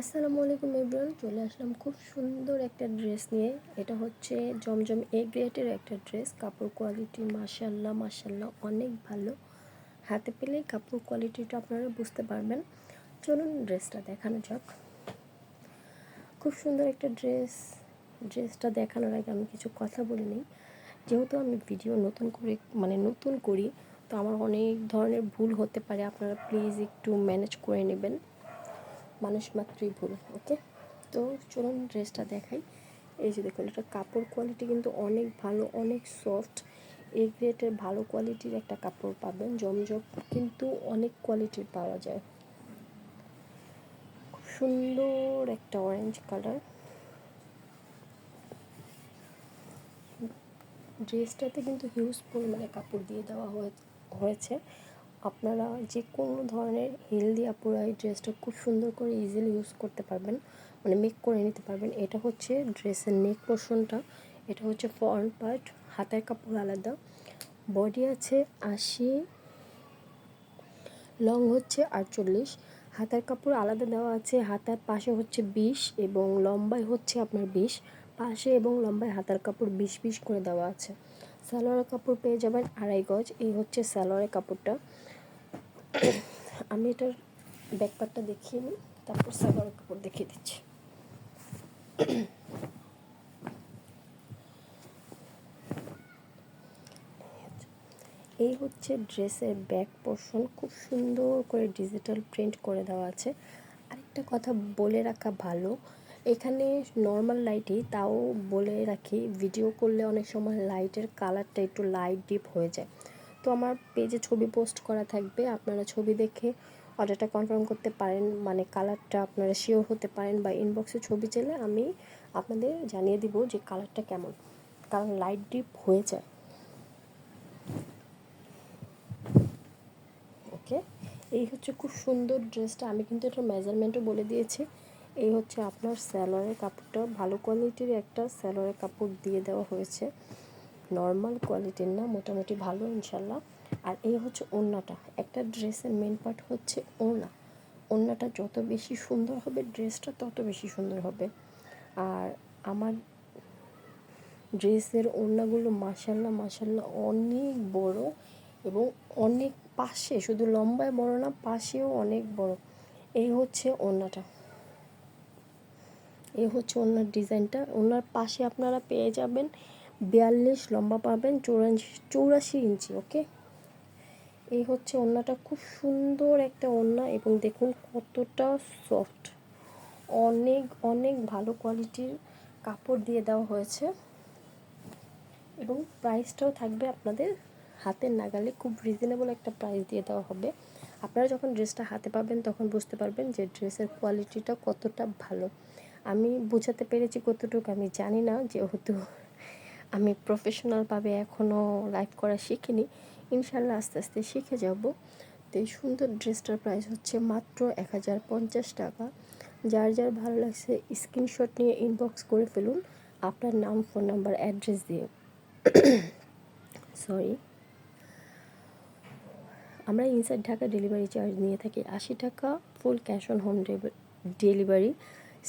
আসসালামু আলাইকুম এভরিওয়ান চলে আসলাম খুব সুন্দর একটা ড্রেস নিয়ে। এটা হচ্ছে জমজম এ গ্রেটের একটা ড্রেস কাপড় কোয়ালিটি মাশাল্লাহ মাশাল্লাহ অনেক ভালো। হাতে পেলে কাপড় কোয়ালিটিটা আপনারা বুঝতে পারবেন। চলুন ড্রেসটা দেখানো যাক। খুব সুন্দর একটা ড্রেস ড্রেসটা দেখানোর আগে আমি কিছু কথা বলে নিই। যেহেতু আমি ভিডিও নতুন করে মানে নতুন করি, তো আমার অনেক ধরনের ভুল হতে পারে। আপনারা প্লিজ একটু ম্যানেজ করে নেবেন। মানুষ মাত্রই ভুল ওকে তো চলুন ড্রেসটা দেখাই। এই যে দেখুন, এটা কাপড় কোয়ালিটি কিন্তু অনেক ভালো, অনেক সফট এ গ্রেটের ভালো কোয়ালিটির একটা কাপড় পাবেন, জমজম, কিন্তু অনেক কোয়ালিটির পাওয়া যায়। খুব সুন্দর একটা অরেঞ্জ কালার ড্রেসটাতে কিন্তু হিউজ পরিমাণে কাপড় দিয়ে দেওয়া হয়েছে। আপনারা যে কোনো ধরনের হেলদি আপুরা এই ড্রেসটা খুব সুন্দর করে ইজিলি ইউজ করতে পারবেন মানে মেক করে নিতে পারবেন। এটা হচ্ছে ড্রেসের নেক পোর্শনটা এটা হচ্ছে ফ্রন্ট পার্ট হাতের কাপড় আলাদা। বডি আছে আশি লং হচ্ছে আটচল্লিশ। হাতের কাপড় আলাদা দেওয়া আছে, হাতার পাশে হচ্ছে বিশ এবং লম্বায় হচ্ছে আপনার বিশ। পাশে এবং লম্বায় হাতার কাপড় বিশ বিশ করে দেওয়া আছে। সালোয়ারের কাপড় পেয়ে যাবেন আড়াই গজ। এই হচ্ছে সালোয়ারের কাপড়টা। আমি এটার ব্যাকপারটা দেখিয়ে নিই, তারপর সালোয়ারের কাপড় দেখিয়ে দিচ্ছি। এই হচ্ছে ড্রেসের ব্যাক পোর্শন খুব সুন্দর করে ডিজিটাল প্রিন্ট করে দেওয়া আছে। আরেকটা কথা বলে রাখা ভালো, এখানে নর্মাল লাইটই তাও বলে রাখি ভিডিও করলে অনেক সময় লাইটের কালারটা একটু লাইট ডিপ হয়ে যায়। তো আমার পেজে ছবি পোস্ট করা থাকবে। আপনারা ছবি দেখে অর্ডারটা কনফার্ম করতে পারেন মানে কালারটা আপনারা শিওর হতে পারেন বা ইনবক্সে ছবি চাইলে আমি আপনাদের জানিয়ে দিব যে কালারটা কেমন, কারণ লাইট ডিপ হয়ে যায়। ওকে এই হচ্ছে খুব সুন্দর ড্রেসটা আমি কিন্তু এটার মেজারমেন্টও বলে দিয়েছি। এই হচ্ছে আপনার স্যালোয়ারের কাপড়টা, ভালো কোয়ালিটির একটা স্যালোয়ারের কাপড় দিয়ে দেওয়া হয়েছে। নর্মাল কোয়ালিটির না, মোটামুটি ভালো ইনশাল্লাহ আর এই হচ্ছে ওড়নাটা। একটা ড্রেসের মেন পার্ট হচ্ছে ওড়না। ওড়নাটা যত বেশি সুন্দর হবে ড্রেসটা তত বেশি সুন্দর হবে। আর আমার ড্রেসের ওড়নাগুলো মাসাল্লাহ মাসাল্লাহ অনেক বড় এবং অনেক পাশে, শুধু লম্বায় বড় না, পাশেও অনেক বড়। এই হচ্ছে ওড়নাটা। এই হচ্ছে ওনার ডিজাইনটা ওনার পাশে আপনারা পেয়ে যাবেন বিয়াল্লিশ লম্বা পাবেন চৌরাশি চৌরাশি ইঞ্চি, ওকে? এই হচ্ছে ওড়নাটা খুব সুন্দর একটা ওড়না এবং দেখুন কতটা সফট। অনেক অনেক ভালো কোয়ালিটির কাপড় দিয়ে দেওয়া হয়েছে এবং প্রাইসটাও থাকবে আপনাদের হাতের নাগালে, খুব রিজনেবল একটা প্রাইস দিয়ে দেওয়া হবে। আপনারা যখন ড্রেসটা হাতে পাবেন তখন বুঝতে পারবেন যে ড্রেসের কোয়ালিটিটা কতটা ভালো। আমি বোঝাতে পেরেছি কতটুকু, আমি জানি না, যেহেতু আমি প্রফেশনালভাবে এখনও লাইভ করা শিখিনি। ইনশাল্লাহ আস্তে আস্তে শিখে যাব। তো এই সুন্দর ড্রেসটার প্রাইস হচ্ছে মাত্র এক হাজার পঞ্চাশ টাকা। যার যার ভালো লাগছে স্ক্রিনশট নিয়ে ইনবক্স করে ফেলুন। আপনার নাম ফোন নাম্বার অ্যাড্রেস দিয়ে। সরি আমরা ইনসাইড ঢাকা ডেলিভারি চার্জ নিয়ে থাকি আশি টাকা full cash on home delivery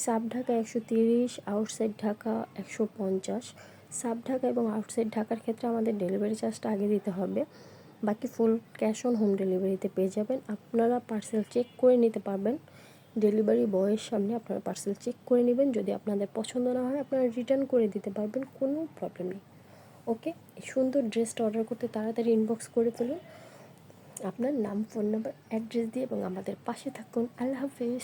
sub Dhaka একশো তিরিশ আউটসাইড ঢাকা একশো পঞ্চাশ। সাব ঢাকা এবং আউটসাইড ঢাকার ক্ষেত্রে আমাদের ডেলিভারি চার্জটা আগে দিতে হবে। বাকি ফুল ক্যাশ অন হোম ডেলিভারিতে পেয়ে যাবেন। আপনারা পার্সেল চেক করে নিতে পারবেন। ডেলিভারি বয়ের সামনে আপনারা পার্সেল চেক করে নেবেন। যদি আপনাদের পছন্দ না হয়, আপনারা রিটার্ন করে দিতে পারবেন। কোনো প্রবলেম নেই। ওকে? সুন্দর ড্রেসটা অর্ডার করতে তাড়াতাড়ি ইনবক্স করে ফেলুন। আপনার নাম ফোন নাম্বার অ্যাড্রেস দিয়ে এবং আমাদের পাশে থাকুন। আল্লাহ হাফিজ।